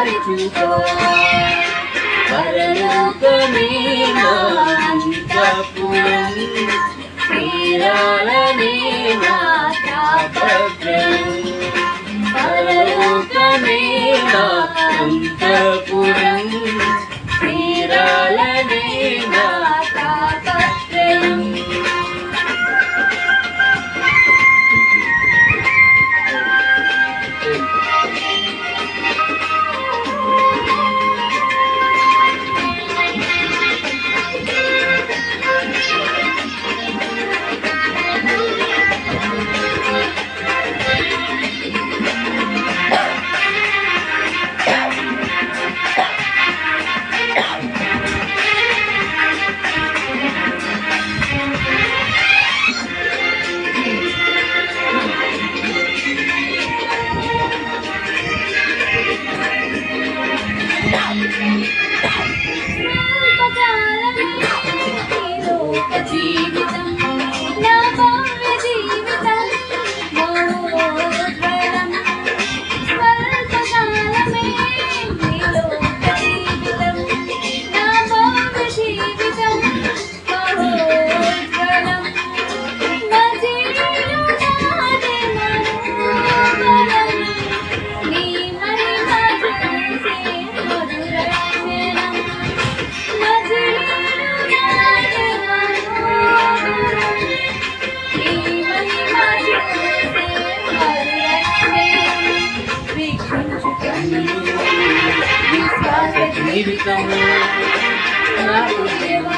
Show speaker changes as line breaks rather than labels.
ఒకసారి చూకో పరలోకమేనా
తీరాలనేనా
తాపత్రం పరలోకమేనా అంతపురం.
Obrigada.